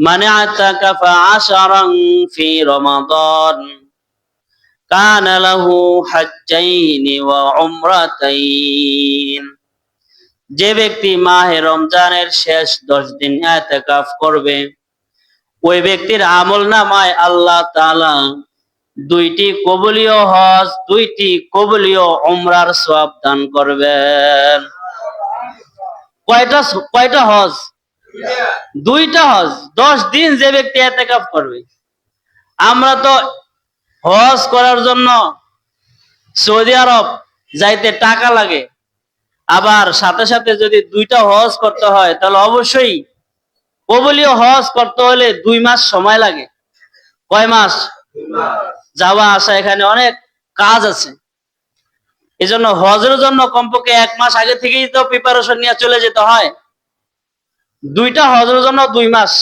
من اعتكف عشرا في رمضان كان له حجين وعمرتين যে ব্যক্তি মাহে রমজানের শেষ দশ দিন এতেকাফ করবে ওই ব্যক্তির আমল নামায় আল্লাহ তাআলা দুইটি কবুলীয় হজ দুইটি কবুলীয় উমরার সওয়াব দান করবেন কয়টা কয়টা হজ দুইটা হজ দশ দিন যে ব্যক্তি এতেকাফ করবে। আমরা তো হজ করার জন্য সৌদি আরব যাইতে টাকা লাগে। আবার সাথে সাথে যদি দুইটা হজ করতে হয় তাহলে অবশ্যই কবলীয় হজ করতে হলে দুই মাস সময় লাগে। কয় মাস? যাওয়া আসা এখানে অনেক কাজ আছে। এই জন্য হজের জন্য কমপক্ষে এক মাস আগে থেকেই তো প্রিপারেশন নিয়ে চলে যেতে হয়। দুইটা হজের জন্য দুই মাস।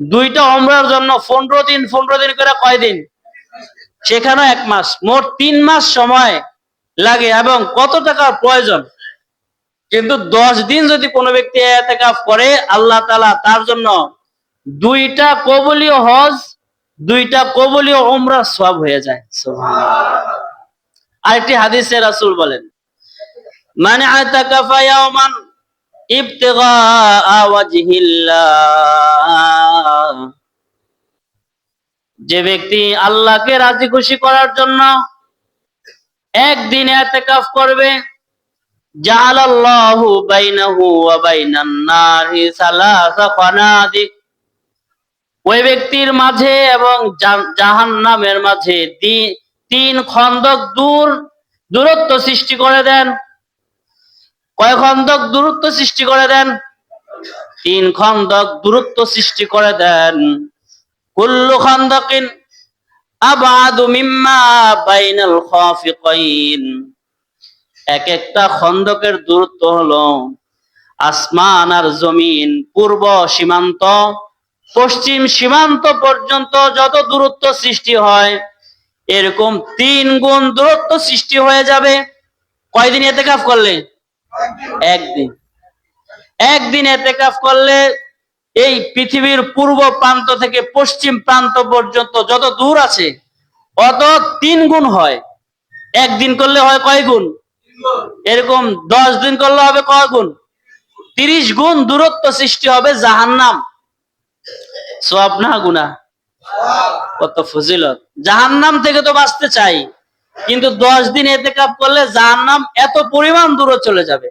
দুইটা অমরার জন্য পনেরো দিন পনেরো দিন করে কয় দিন? সেখানেও এক মাস। মোট তিন মাস সময় লাগে এবং কত টাকার প্রয়োজন? কিন্তু দশ দিন যদি কোনো ব্যক্তি এতেকাফ করে, আল্লাহ তালা তার জন্য দুইটা কবলীয় হজ, দুইটা কবলীয় ওমরা সব হয়ে যায়। আরেকটি হাদিসে রাসূল বলেন মানে আতাকাফা ইয়াওমান যে ব্যক্তি আল্লাহকে রাজি খুশি করার জন্য একদিন এতেকাফ করবে ওই ব্যক্তির মাঝে এবং জাহান্নামের মাঝে তি- তিন খন্দক দূর, দূরত্ব সৃষ্টি করে দেন। কয় খন্দক দূরত্ব সৃষ্টি করে দেন? তিন খন্দক দূরত্ব সৃষ্টি করে দেন। কুল্লু খন্দকিন আবাদু মিম্মা বাইনাল খাফিকাইন। এক একটা খন্দকের দূরত্ব হলো আসমান আর জমিন, পূর্ব সীমান্ত, পশ্চিম সীমান্ত পর্যন্ত যত দূরত্ব সৃষ্টি হয়, এরকম তিন গুণ দূরত্ব সৃষ্টি হয়ে যাবে। কয়দিন এতে কাজ করলে? একদিন। একদিন এতে কাজ করলে এই পৃথিবীর পূর্ব প্রান্ত থেকে পশ্চিম প্রান্ত পর্যন্ত যত দূর আছে, অত তিন গুণ হয়। একদিন করলে হয় কয় গুণ? এরকম দশ দিন করলে হবে কয় গুণ? তিরিশ গুণ দূরত্ব সৃষ্টি হবে জাহান্নাম। সব না গুনা কত ফজিলত। জাহান্নাম থেকে তো বাঁচতে চাই। কিন্তু দশ দিন এতে কাপ করলে জাহান্নাম এত পরিমাণ দূরে চলে যাবে।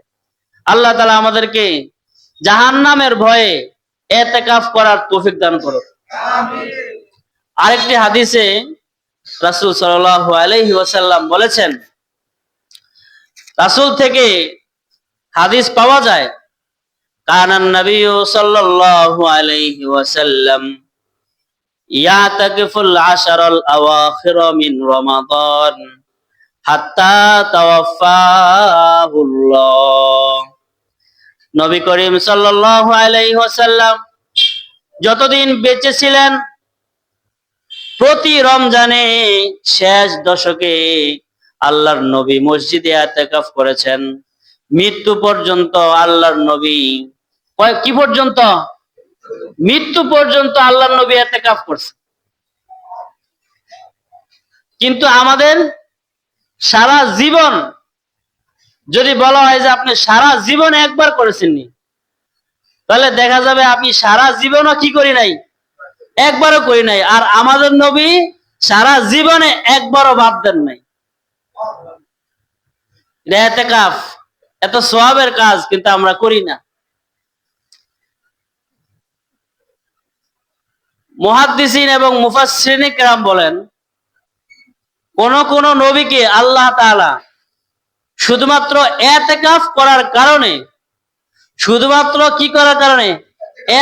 আল্লাহ তালা আমাদেরকে জাহান্নামের ভয়ে এতে কাপ করার তৌফিক দান করো আরেকটি হাদিসে রাসূল সাল্লাল্লাহু আলাইহি ওয়াসাল্লাম বলেছেন, রাসূল থেকে হাদিস পাওয়া যায়, কানান নবী সাল্লাল্লাহু আলাইহি ওয়াসাল্লাম ইয়াতাকিফুল আওয়াখির মিন রমাদান হাত্তা তাওয়াফাহুল্লাহ নবী করিম সাল্লাল্লাহু আলাইহি ওয়াসাল্লাম যতদিন বেঁচে ছিলেন, প্রতি রমজানে শেষ দশকে আল্লাহর নবী মসজিদে এতেকাফ করেছেন। মৃত্যু পর্যন্ত আল্লাহর নবী কি পর্যন্ত? মৃত্যু পর্যন্ত আল্লাহর নবী এতেকাফ করছে। কিন্তু আমাদের সারা জীবন যদি বলা হয় যে আপনি সারা জীবন একবার করেছেননি, তাহলে দেখা যাবে আপনি সারা জীবনও কি করি নাই? একবারও করি নাই। আর আমাদের নবী সারা জীবনে একবারও ভাব দেন নাই। এত সোয়াবের কাজ কিন্তু আমরা করি না। মুহাদ্দিসিন এবং মুফাসসিরিন কেরাম বলেন, কোন কোন নবীকে আল্লাহ তাআলা শুধুমাত্র এতেকাফ করার কারণে, শুধুমাত্র কি করার কারণে?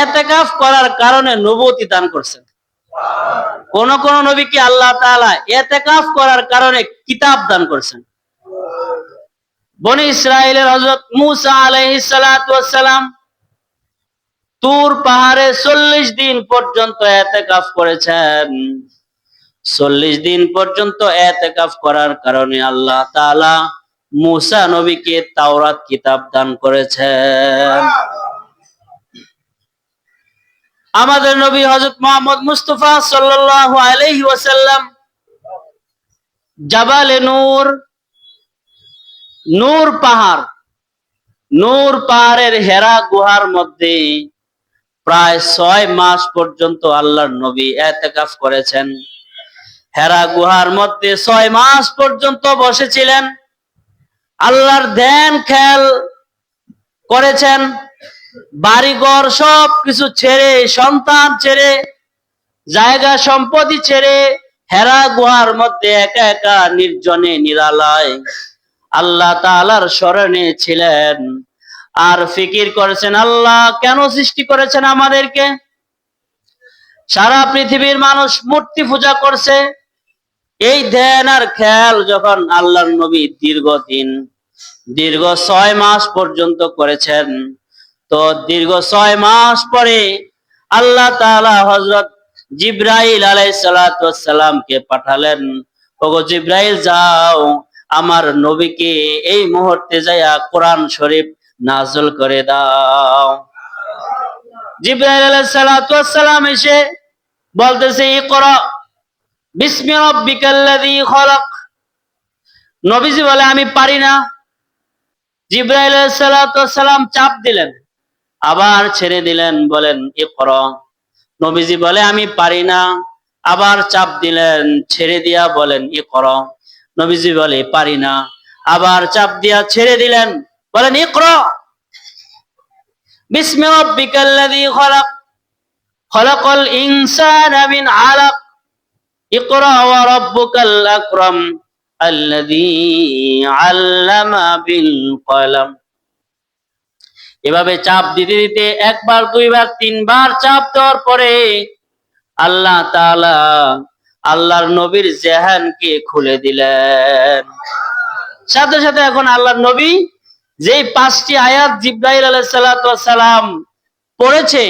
এতেকাফ করার কারণে নবুয়তি দান করছেন। কোন কোন নবীকে আল্লাহ তাআলা এতেকাফ করার কারণে কিতাব দান করছেন। বনি ইসরায়েলের হযরত মূসা সালাম তুর পাহাড়ে চল্লিশ দিন পর্যন্ত এতেকাফ করেছেন। চল্লিশ দিন পর্যন্ত এতেকাফ করার কারণে আল্লাহ তাআলা মুসা নবীকে তাওরাত কিতাব দান করেছেন। আমাদের নবী হজরত মোহাম্মদ মুস্তফা সাল্লাল্লাহু আলাইহি ওয়াসাল্লাম জাবালে নূর নূর পাহাড়, নূর পাহাড়ের হেরা গুহার মধ্যে প্রায় ছয় মাস পর্যন্ত আল্লাহর নবী এতেকাফ করেছেন। হেরা গুহার মধ্যে ছয় মাস পর্যন্ত বসেছিলেন। আল্লাহর ধ্যান খেয়াল করেছেন। বাড়িঘর সব কিছু ছেড়ে, সন্তান ছেড়ে, জায়গা সম্পত্তি ছেড়ে হেরা গুহার মধ্যে একা একা নির্জনে নিরালয় আল্লাহ তাআলার স্মরণে ছিলেন। আর ফিকির করেছেন আল্লাহ, কেন সৃষ্টি করেছেন আমাদেরকে? সারা পৃথিবীর মানুষ মূর্তি পূজা করছে। এই ধ্যান আর খেয়াল যখন আল্লাহর নবী দীর্ঘদিন, দীর্ঘ ছয় মাস পর্যন্ত করেছেন, তো দীর্ঘ ছয় মাস পরে আল্লাহ তাআলা হযরত জিব্রাইল আলাইহিসসালামকে পাঠালেন। ওগো জিব্রাইল, যাও, আমার নবীকে এই মুহূর্তে যাইয়া কোরআন শরীফ নাজল করে দাও। আলাইহিসসালাম এসে বলতেছে খলাক। নবীজি বলে, আমি পারি না। চাপ দিলেন, আবার ছেড়ে দিলেন, বলেন এ কর। নবীজি বলে, আমি পারি না। আবার চাপ দিলেন, ছেড়ে দিয়া বলেন এ কর। নবীজি বলে, পারি না। আবার চাপ দিয়া ছেড়ে দিলেন বলেন এভাবে চাপ দিতে দিতে একবার, দুইবার, তিনবার চাপ দেওয়ার পরে আল্লাহ তাআলা আল্লাহর নবীর জেহানকে খুলে দিলেন। সাথে সাথে এখন আল্লাহর নবী যেই পাঁচটি আয়াত জিব্রাইল আলাইহিস সালাম পড়েছে,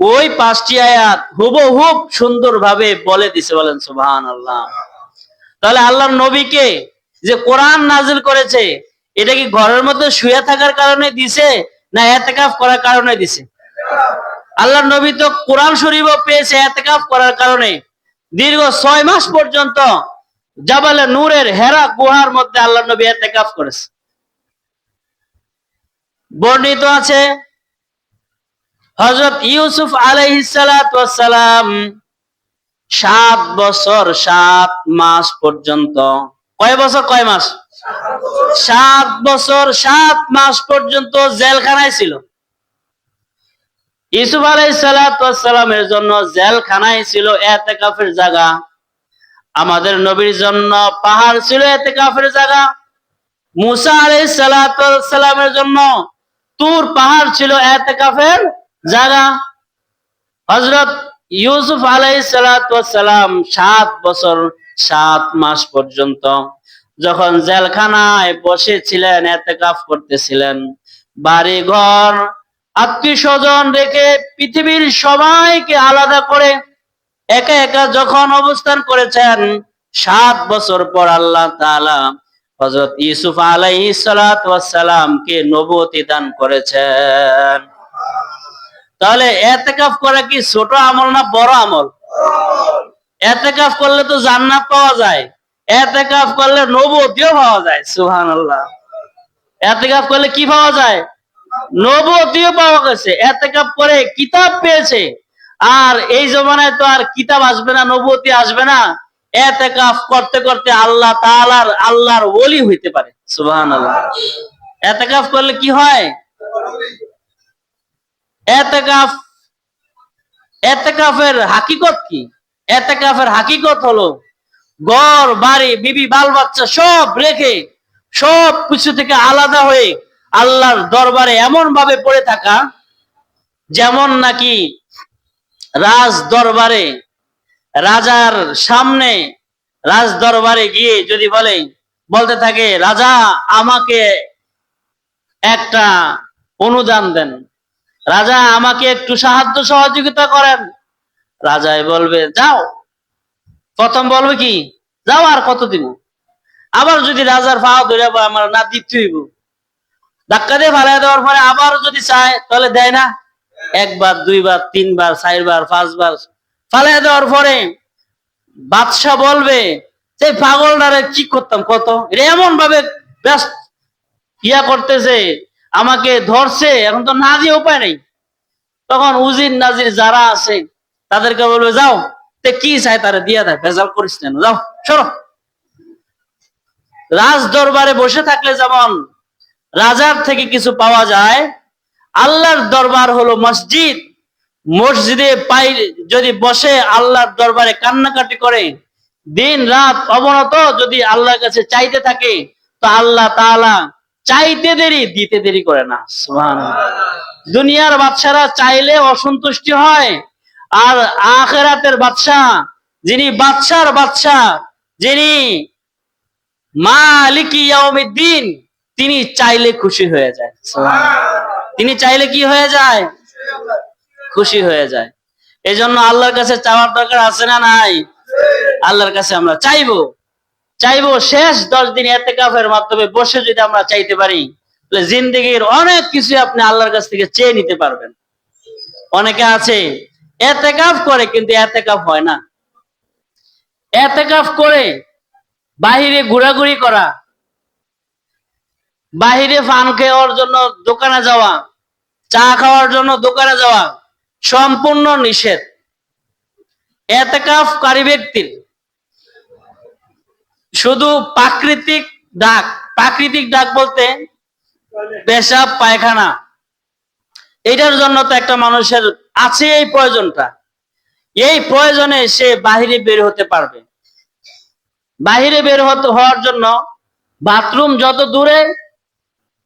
ওই পাঁচটি আয়াত হুবহুব সুন্দরভাবে বলে দিছে, বলেন সুবহানাল্লাহ। তাহলে আল্লাহর নবীকে যে কোরআন নাজিল করেছে, এটা কি ঘরের মধ্যে শুয়ে থাকার কারণে দিছে, না এতেকাফ করার কারণে দিছে? আল্লাহর নবী তো কোরআন শরীফও পেয়েছে এতেকাফ করার কারণে। দীর্ঘ ছয় মাস পর্যন্ত জাবালে নূরের হেরা গুহার মধ্যে আল্লাহর নবী এতেকাফ করেছে। বর্ণিত আছে হযরত ইউসুফ আলাইহিস সালাম সাত বছর, সাত মাস পর্যন্ত, কয় বছর, কয় মাস? সাত বছর, সাত মাস পর্যন্ত জেলখানায় ছিল। ইসুফ আলাই সালামের জন্য জেলখানায় ছিল এতেকাফের জায়গা। আমাদের নবীর জন্য পাহাড় ছিল এতেকাফের জায়গা। মুসা আলাই সালামের জন্য তুর পাহাড় ছিল এতেকাফের জায়গা হজরত ইউসুফ আলাই সালাম সাত বছর, সাত মাস পর্যন্ত যখন জেলখানায় বসেছিলেন, এতেকাফ করতেছিলেন। বাড়ি ঘর আত্মীয় স্বজন রেখে পৃথিবীর সবাইকে আলাদা করে একা একা যখন অবস্থান করেছেন, সাত বছর পর আল্লাহ তাআলা হযরত ইউসুফ আলাইহিস সালামকে নবুয়তি দান করেছেন। তাহলে এতেকাফ করা কি ছোট আমল না বড় আমল? এতেকাফ করলে তো জান্নাত পাওয়া যায়, এতেকাফ করলে নবতিও পাওয়া যায়, সুবহানাল্লাহ। এতেকাফ করলে কি পাওয়া যায়? নবতিও পাওয়া গেছে, এতেকাফ করে কিতাব পেয়েছে। আর এই জমানায় তো আর কিতাব আসবে না নবতি আসবে না। এতেকাফ করতে করতে আল্লাহ তাআলার আল্লাহর ওলি হইতে পারে। সুবহানাল্লাহ। এতেকাফ করলে কি হয়? এতেকাফ এতেকাফের হাকিকত কি? এতেকাফের হাকিকত হলো ঘর বাড়ি বিবি বাল বাচ্চা সব রেখে সব কিছু থেকে আলাদা হয়ে আল্লাহর দরবারে এমন ভাবে পড়ে থাকা যেমন নাকি রাজ দরবারে রাজার সামনে রাজ দরবারে গিয়ে যদি বলে, বলতে থাকে, রাজা, আমাকে একটা অনুদান দেন। রাজা, আমাকে একটু সাহায্য সহযোগিতা করেন। রাজাই বলবে, যাও। প্রথম বলবে কি, যাও আর কত দিব আবার যদি রাজার ফাওয়া ধরে আমার না দিতে হইব ধাক্কা দিয়ে ফালাই দেওয়ার পরে আবার যদি চায়, তাহলে দেয় না। একবার, দুইবার, তিনবার, চারবার, পাঁচবার ফালাই দেওয়ার পরে বাদশাহ বলবে সেই পাগলটারে কি করতাম কত? এমন ভাবে ব্যস্ত ইয়া করতেছে, আমাকে ধরছে, এখন তো না দিয়ে উপায় নেই। তখন উজির নাজির যারা আছে, তাদেরকে বলবে, যাও, তে কি চাই তারা দিয়া দেয় ভেজাল করিস না, যাও, সরো। রাজ দরবারে বসে থাকলে যেমন রাজার থেকে কিছু পাওয়া যায়, আল্লাহর দরবার হলো মসজিদ। মসজিদে পাই যদি বসে আল্লাহর দরবারে কান্নাকাটি করে, দিন রাত অবনত যদি আল্লাহর কাছে চাইতে থাকে, তো আল্লাহ তাআলা চাইতে দেরি, দিতে দেরি করে না। দুনিয়ার বাদশারা চাইলে অসন্তুষ্টি হয়, আর আখেরাতের বাদশাহ যিনি বাদশার বাদশাহ যিনি মালিকি ইয়াউমিদ্দিন, তিনি চাইলে খুশি হয়ে যায়। তিনি চাইলে কি হয়ে যায়? খুশি হয়ে যায়। এই জন্য আল্লাহর কাছে চাওয়ার দরকার আছে না নাই? আল্লাহর কাছে আমরা চাইব। চাইব শেষ দশ দিন এতে কাফের মাধ্যমে বসে যদি আমরা চাইতে পারি, তাহলে জিন্দগির অনেক কিছু আপনি আল্লাহর কাছ থেকে চেয়ে নিতে পারবেন। অনেকে আছে এতে কাফ করে কিন্তু এতে কাফ হয় না। এতে কাফ করে বাহিরে ঘোরাঘুরি করা, বাহিরে ফান খাওয়ার জন্য দোকানে যাওয়া, চা খাওয়ার জন্য দোকানে যাওয়া সম্পূর্ণ নিষেধ। এতেকাফকারী ব্যক্তির শুধু প্রাকৃতিক ডাক প্রাকৃতিক ডাক বলতে পেশাব পায়খানা। এটার জন্য তো একটা মানুষের আছে এই প্রয়োজনটা। এই প্রয়োজনে সে বাহিরে বের হতে পারবে। বাহিরে বের হতে হওয়ার জন্য বাথরুম যত দূরে,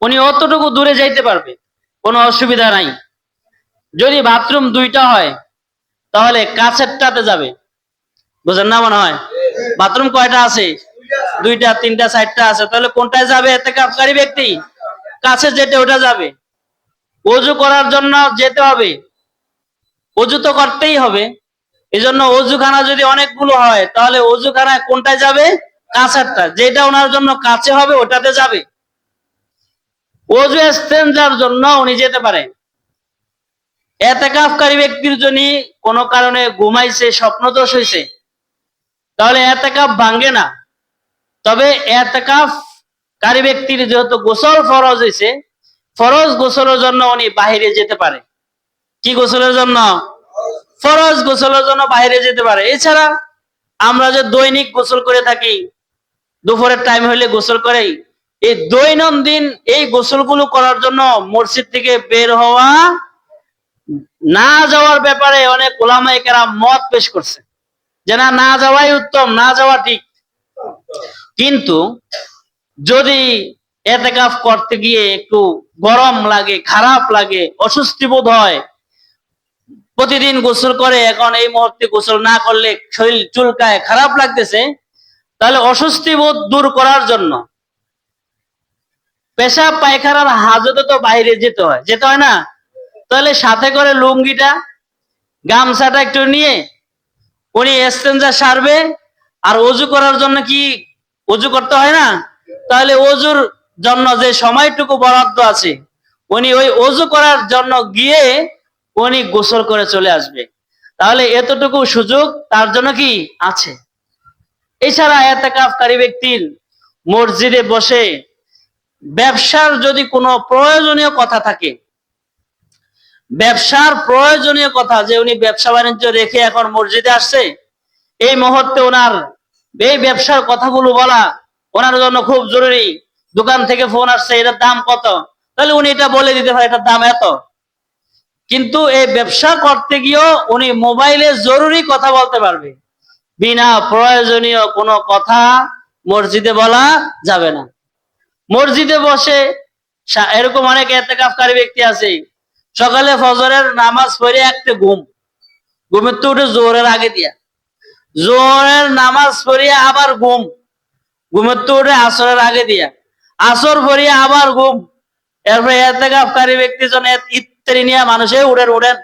উনি অতটুকু দূরে যাইতে পারবে। কোনো অসুবিধা নাই। যদি বাথরুম দুইটা হয়, তাহলে কাছেরটাতে যাবে। বুঝেন না মনে হয়? বাথরুম কয়টা আছে? দুইটা, তিনটা, চারটা আছে। তাহলে কোনটায় যাবে এতে কাপকারী ব্যক্তি? কাছে যেতে ওটা যাবে। অজু করার জন্য যেতে হবে। অজু তো করতেই হবে। এই জন্য অজুখানা যদি অনেকগুলো হয়, তাহলে অজুখানায় কোনটায় যাবে? কাছেরটা। যেটা ওনার জন্য কাছে হবে, ওটাতে যাবে। অজু এক্সচেঞ্জার জন্য উনি যেতে পারে। এতেকাফকারী ব্যক্তির জন্য কোনো কারণে ঘুমাইছে, স্বপ্নদোষ হয়েছে তাহলে এতেকাফ ভাঙ্গে না। তবে এতেকাফ কারী ব্যক্তির যেহেতু গোসল ফরজ হয়েছে ফরজ গোসলের জন্য উনি বাহিরে যেতে পারে। কি গোসলের জন্য? ফরজ গোসলের জন্য বাইরে যেতে পারে। এছাড়া আমরা যে দৈনিক গোসল করে থাকি, দুপুরের টাইম হইলে গোসল করে এই দৈনন্দিন এই গোসলগুলো করার জন্য মসজিদ থেকে বের হওয়া না যাওয়ার ব্যাপারে অনেক ওলামাই কেরা মত পেশ করছে যে না না যাওয়াই উত্তম, না যাওয়া ঠিক। কিন্তু যদি এতেকাফ করতে গিয়ে একটু গরম লাগে, খারাপ লাগে, অস্বস্তি বোধ হয়, প্রতিদিন গোসল করে, এখন এই মুহূর্তে গোসল না করলে শরীর চুলকায়, খারাপ লাগতেছে, তাহলে অস্বস্তি বোধ দূর করার জন্য পেশাব পায়খানার হাজতে তো বাইরে যেতে হয়। যেতে হয় না? তাহলে সাথে করে লুঙ্গিটা, গামছাটা একটু নিয়ে উনি এক্সচেঞ্জার সারবে। আর অজু করার জন্য কি অজু করতে হয় না? তাহলে অজুর জন্য যে সময়টুকু বরাদ্দ আছে, উনি ওই অজু করার জন্য গিয়ে উনি গোসল করে চলে আসবে। তাহলে এতটুকু সুযোগ তার জন্য কি আছে? এছাড়া এতেকাফকারী ব্যক্তির মসজিদে বসে ব্যবসার যদি কোনো প্রয়োজনীয় কথা থাকে ব্যবসার প্রয়োজনীয় কথা যে উনি ব্যবসা বাণিজ্য রেখে এখন মসজিদে আসছে, এই মুহূর্তে ওনার এই ব্যবসার কথাগুলো বলা ওনার জন্য খুব জরুরি। দোকান থেকে ফোন আসছে, এটার দাম কত? তাহলে উনি এটা বলে দিতে পারে, এটার দাম এত। কিন্তু এই ব্যবসা করতে গিয়েও উনি মোবাইলে জরুরি কথা বলতে পারবে। বিনা প্রয়োজনীয় কোনো কথা মসজিদে বলা যাবে না। মসজিদে বসে এরকম অনেক এতেকাফকারী ব্যক্তি আছে সকালে ফজরের নামাজ পড়ে একটা ঘুম। ঘুমের তো উঠে জোরের আগে দিয়া। জোরের নামাজ পড়িয়ে আবার ঘুম। ঘুমের তো উঠে আসরের আগে দিয়া। আসর পড়িয়ে আবার ঘুম। এরপরে এতেকাফকারী ব্যক্তি জন ইত্যাদি নিয়ে মানুষে উড়েন উড়েন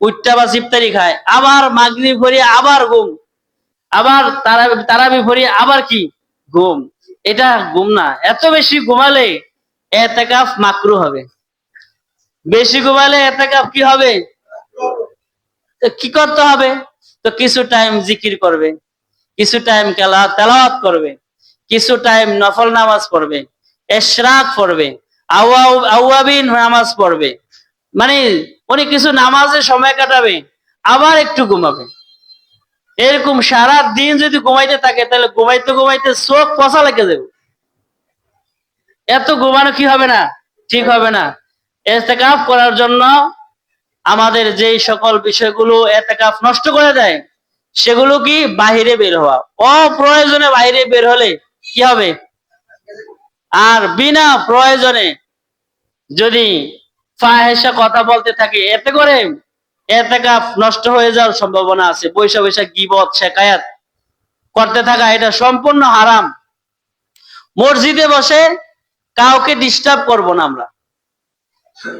উঠটা বা সিফতারি খায়। আবার মাগরি পড়িয়ে আবার ঘুম। আবার তারা তারাবি পড়িয়ে আবার কি? ঘুম। এটা ঘুম না। এত বেশি ঘুমালে এতে এতেকাফ মাকরু হবে। বেশি ঘুমালে এতেকাফ কি হবে? কি করতে হবে? তো কিছু টাইম জিকির করবে, কিছু টাইম কেলা তেলাওয়াত করবে, কিছু টাইম নফল নামাজ পড়বে, এশরাক পড়বে আউয়াবিন নামাজ পড়বে। মানে উনি কিছু নামাজে সময় কাটাবে, আবার একটু ঘুমাবে। এরকম সারা দিন যদি ঘুমাইতে থাকে, তাহলে ঘুমাইতে ঘুমাইতে চোখ পচা লেগে যাবে। এত ঘুমানো কি হবে না? ঠিক হবে না। এতেকাফ করার জন্য আমাদের যেই সকল বিষয়গুলো এতেকাফ নষ্ট করে দেয়, সেগুলো কি বাহিরে বের হওয়া? অপ্রয়োজনে বাইরে বের হলে কি হবে? আর বিনা প্রয়োজনে যদি ফাহেসা কথা বলতে থাকে, এতে করে এতেকাফ নষ্ট হয়ে যাওয়ার সম্ভাবনা আছে। বৈশা বৈশা গিবত, শেখায়াত করতে থাকা, এটা সম্পূর্ণ হারাম। মসজিদে বসে কাউকে ডিস্টার্ব করব না আমরা।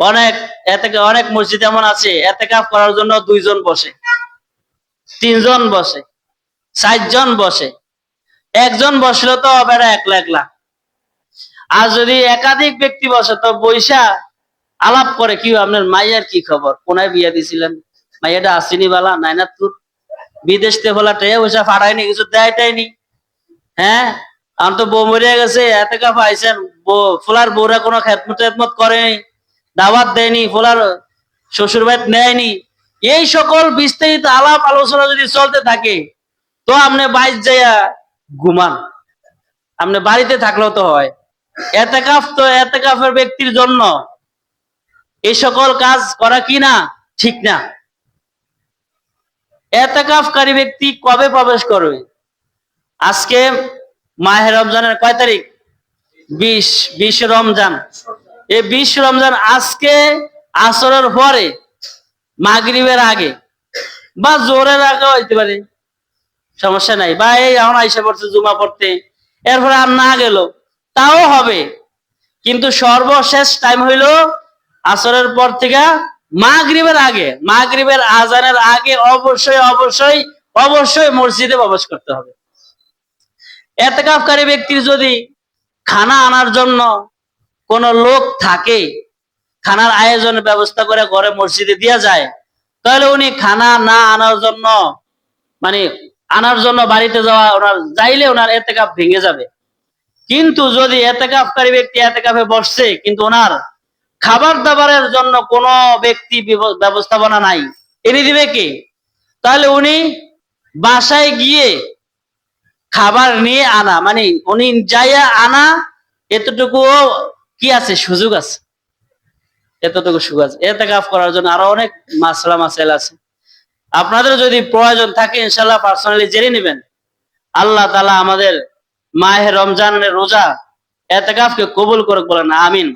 অনেক এতে অনেক মসজিদ এমন আছে, এতেকাফ করার জন্য দুইজন বসে। তিনজন বসে, চারজন বসে। একজন বসলে তো বেড়া একলা একলা। আর যদি একাধিক ব্যক্তি বসে, তো বৈশা আলাপ করে কি আপনার মাইয়ার কি খবর? কোনায় বিয়া দিছিলেন? মাইয়াটা আসেনি বালা নাই না তুর বিদেশ থেকে বলা টেয়া পয়সা ফাড়ায়নি কিছু দেয় টাইনি হ্যাঁ? আমার তো বউ মরিয়া গেছে এত কাপ আইসেন ফুলার বউরা কোনো খেতমত টেতমত করেনি। দাওয়াত দেয়নি, ফুলার শ্বশুর বাড়ি নেয়নি। এই সকল বিস্তারিত আলাপ আলোচনা যদি চলতে থাকে, তো আপনি বাইর যাইয়া ঘুমান। আপনি বাড়িতে থাকলেও তো হয়। এতেকাফ তো এতেকাফের ব্যক্তির জন্য এই সকল কাজ করা কি না, ঠিক না। এতেকাফকারী ব্যক্তি কবে প্রবেশ করবে? আজকে মাহে রমজানের কয় তারিখ? বিশ বিশ রমজান। এই বিশ রমজান আজকে, আসরের পরে, মাগরিবের আগে, বা জোরের আগে হইতে পারে, সমস্যা নাই। বা এই এখন আইসা পড়ছে জুমা পড়তে, এরপরে আর না গেল, তাও হবে। কিন্তু সর্বশেষ টাইম হইল আসরের পর থেকে মাগরিবের আগে। মাগরিবের আজানের আগে অবশ্যই অবশ্যই অবশ্যই মসজিদে প্রবেশ করতে হবে। এতেকাফকারী ব্যক্তির যদি খানা আনার জন্য কোন লোক থাকে, খানার আয়োজনের ব্যবস্থা করে ঘরে মসজিদে দিয়া যায়, তাহলে উনি খানা না আনার জন্য মানে আনার জন্য বাড়িতে যাওয়া, ওনার যাইলে ওনার এতেকাফ ভেঙে যাবে। কিন্তু যদি এতেকাফকারী ব্যক্তি এতেকাফে বসছে, কিন্তু ওনার খাবার দাবারের জন্য কোনো ব্যক্তি ব্যবস্থাপনা নাই, এনে দিবে কে? তাহলে উনি বাসায় গিয়ে খাবার নিয়ে আনা মানে উনি যাইয়া আনা এতটুকু কি আছে? সুযোগ আছে। এতটুকু সুযোগ আছে। এতে কাজ করার জন্য আরও অনেক মাসলা মাসাইল আছে। আপনাদের যদি প্রয়োজন থাকে ইনশাল্লাহ পার্সোনালি জেনে নেবেন। আল্লাহ তালা আমাদের মাহে রমজানের রোজা এতেকাফকে কবুল করে বলেন। আমিন।